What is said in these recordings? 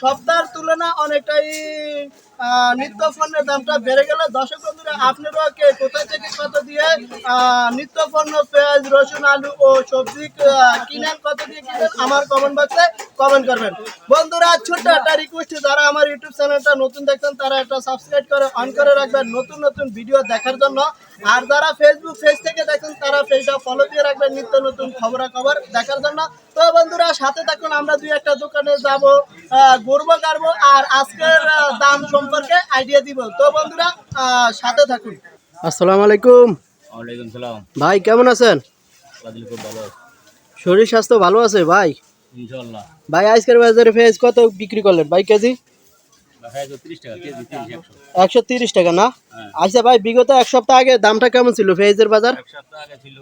সপ্তাহের তুলনা অনেকটাই নিত্য পণ্যের দামটা বেড়ে গেল। দর্শক বন্ধুরা আপনারাও কে, কোথা থেকে কত দিয়ে নিত্য পণ্য পেঁয়াজ, রসুন, আলু ও সবজি কিনেন, কত দিয়ে কিনেন, আমার কমেন্ট বক্সে কমেন্ট করবেন। বন্ধুরা, ছোট্ট একটা রিকোয়েস্ট যারা আমার ইউটিউব চ্যানেলটা নতুন দেখছেন, তারা একটা সাবস্ক্রাইব করে অন করে রাখবেন নতুন নতুন ভিডিও দেখার জন্য। আর যারা ফেসবুক পেজ থেকে দেখেন তারা পেজটা ফলো দিয়ে রাখবেন, নিত্য নতুন খবরাখবর দেখার জন্য। তো বন্ধুরা সাথে থাকুন আমরা দুই একটা দোকানে যাব গর্ব গাড়বো আর আজকের দাম সম্পর্কে আইডিয়া দিব। তো বন্ধুরা সাথে থাকুন। আসসালামু আলাইকুম। ওয়ালাইকুম সালাম। ভাই কেমন আছেন? খুব ভালো শরীর স্বাস্থ্য ভালো আছে ভাই? ভাই আজকের বাজারে পেঁয়াজ কত বিক্রি করলেন? ভাই কেজি? একশো। তিরিশ টাকা না? হ্যাঁ। আচ্ছা ভাই বিগত এক সপ্তাহ আগে দামটা কেমন ছিল ফেজের বাজার? এক সপ্তাহ আগে ছিল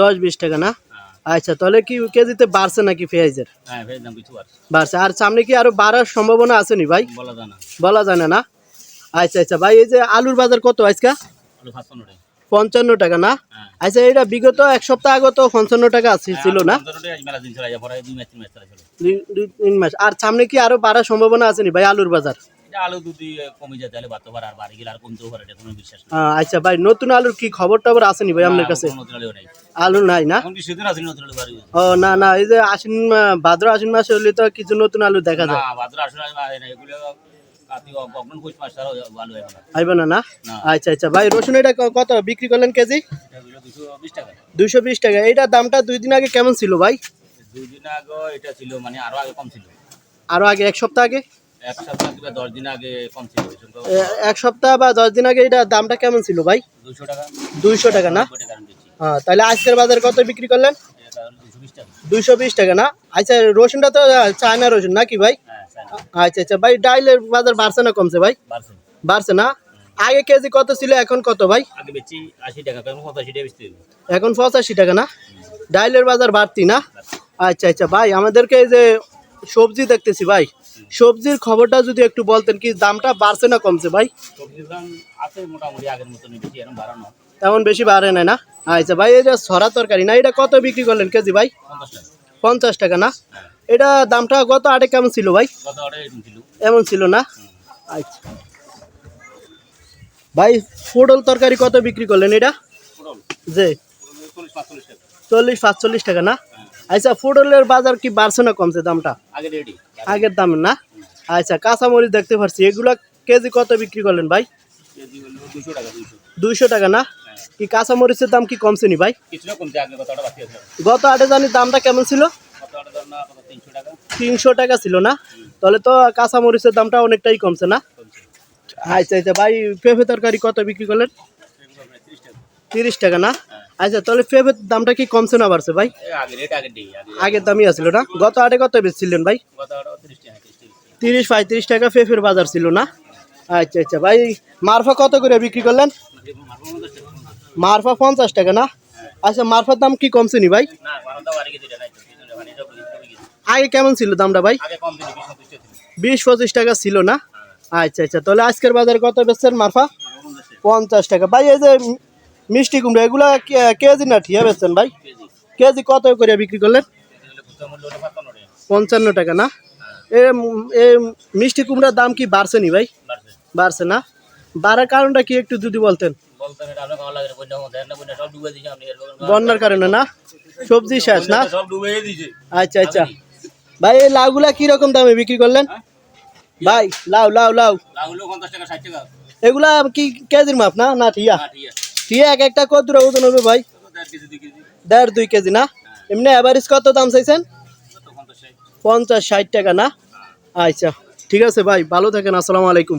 দশ বিশ টাকা না? আচ্ছা তাহলে কি কেজিতে বাড়ছে নাকি পেঁয়াজের? হ্যাঁ বাড়ছে। আর সামনে কি আরও বাড়ার সম্ভাবনা আছে নি ভাই? বলা যায় না। আচ্ছা আচ্ছা ভাই এই যে আলুর বাজার কত আজকে? পঞ্চান্ন টাকা না? হ্যাঁ। আচ্ছা এটা বিগত এক সপ্তাহ আগে তো পঞ্চান্ন টাকা আছে ছিল না? দুই মাস তিন মাস। আর সামনে কি আরও বাড়ার সম্ভাবনা আছে নি ভাই আলুর বাজার? আলু কমে যায় তাহলে আর বাড়ি গেলে আর কমতেও পারে এটা কোনো বিশ্বাস নেই। আচ্ছা ভাই নতুন আলুর কি খবর টবর ভাই আপনার কাছে? নতুন আলু নেই। আলু নাই না? এখন কি সেদিন নতুন আলু বাড়ি ও না না এই যে আশ্বিন ভাদ্র আশ্বিন মাসে হলে তো কিছু নতুন আলু দেখা যায়। না এগুলো পৌষ মাস না না। আচ্ছা আচ্ছা ভাই রসুন এটা কত বিক্রি করলেন কেজি? দুইশো বিশ টাকা। এইটার দামটা দুই দিন আগে কেমন ছিল ভাই? দুই দিন আগে এটা ছিল মানে আরও আগে কম ছিল। আরও আগে এক সপ্তাহ আগে? এক সপ্তাহ বা দশ দিন আগে এটার দামটা কেমন ছিল ভাই? দুইশো টাকা। না? হ্যাঁ তাহলে আজকের বাজারে কত বিক্রি করলেন? এটা দুইশো বিশ টাকা। না? আচ্ছা রসুনটা তো চায়না রসুন নাকি ভাই? হ্যাঁ আচ্ছা আচ্ছা ভাই ডাইলের বাজার বাড়ছে না কমছে ভাই? বাড়ছে। না? আগে কেজি কত ছিল এখন কত ভাই? এখন পঁচাশি টাকা না? ডাইলের বাজার বাড়তি না? আচ্ছা আচ্ছা ভাই আমাদেরকে এই যে সবজি দেখতেছি ভাই। সবজির খবরটা যদি একটু বলতেন কি দামটা বাড়ছে না কমছে ভাই? সবজির দাম আছে মোটামুটি আগের মতনই বেশি এখন বাড়ানো। তেমন বেশি বাড়ে নাই না? আচ্ছা ভাই এটা সরা তরকারি না এটা কত বিক্রি করলেন কেজি ভাই? পঞ্চাশ টাকা। না? হ্যাঁ। এটা দামটা গত আটে কেমন ছিল ভাই? এমন ছিল না? আচ্ছা। ভাই পটল তরকারি কত বিক্রি করলেন এটা? যে? চল্লিশ পাঁচচল্লিশ টাকা না? আচ্ছা পটলের বাজার কি বাড়ছে না কমছে দামটা? আগের দাম না? আচ্ছা কাঁচামরিচ দেখতে পাচ্ছি। এগুলা কেজি কত বিক্রি করলেন ভাই? দুইশো টাকা না? হ্যাঁ। কি কাঁচামরিচের দাম কি কমছে নি ভাই? গত আটে জানি দামটা কেমন ছিল? তিনশো টাকা। ছিল না? তাহলে তো কাঁচামরিচের দামটা অনেকটাই কমছে না? আচ্ছা আচ্ছা ভাই পেঁপে তরকারি কত বিক্রি করলেন? তিরিশ টাকা। তিরিশ টাকা না? আচ্ছা তাহলে পেঁপের দামটা কি কমছে না বাড়ছে ভাই? আগের দামই আছিল না? গত আটে কত বেচছিলেন ভাই? তিরিশ পঁয়ত্রিশ টাকা পেঁপের বাজার ছিল না? আচ্ছা আচ্ছা ভাই মারফা কত করে বিক্রি করলেন? মারফা পঞ্চাশ টাকা না? আচ্ছা মারফার দাম কি কমছে নি ভাই? মানে আগে কেমন ছিল দামটা ভাই? বিশ পঁচিশ টাকা ছিল। বিশ পঁচিশ টাকা ছিল না? আচ্ছা আচ্ছা তাহলে আজকের বাজারে কত বেচছেন মারফা? পঞ্চাশ টাকা। ভাই এই যে মিষ্টি কুমড়া এগুলা কেজি না ঠিয়া বেচছেন ভাই? কেজি কত করে বিক্রি করলেন? পঞ্চান্ন টাকা না? এ মিষ্টি কুমড়ার দাম কি বাড়ছে নি ভাই? বাড়ছে। না? বাড়ার কারণটা কি একটু যদি বলতেন? বন্যার কারণে না? সবজি শেষ না? আচ্ছা আচ্ছা। ভাই এই লাউগুলা কি রকম দামে বিক্রি করলেন? ভাই লাউ লাউ লাউ। এগুলা কি কেজির মাপ না না ঠিয়া। এক একটা কত ভাই? দুই কেজি না? এমনি অ্যাভারেজ কত দাম চাইছেন? পঞ্চাশ ষাট টাকা না? আচ্ছা ঠিক আছে ভাই, ভালো থাকেন, আসসালামু আলাইকুম।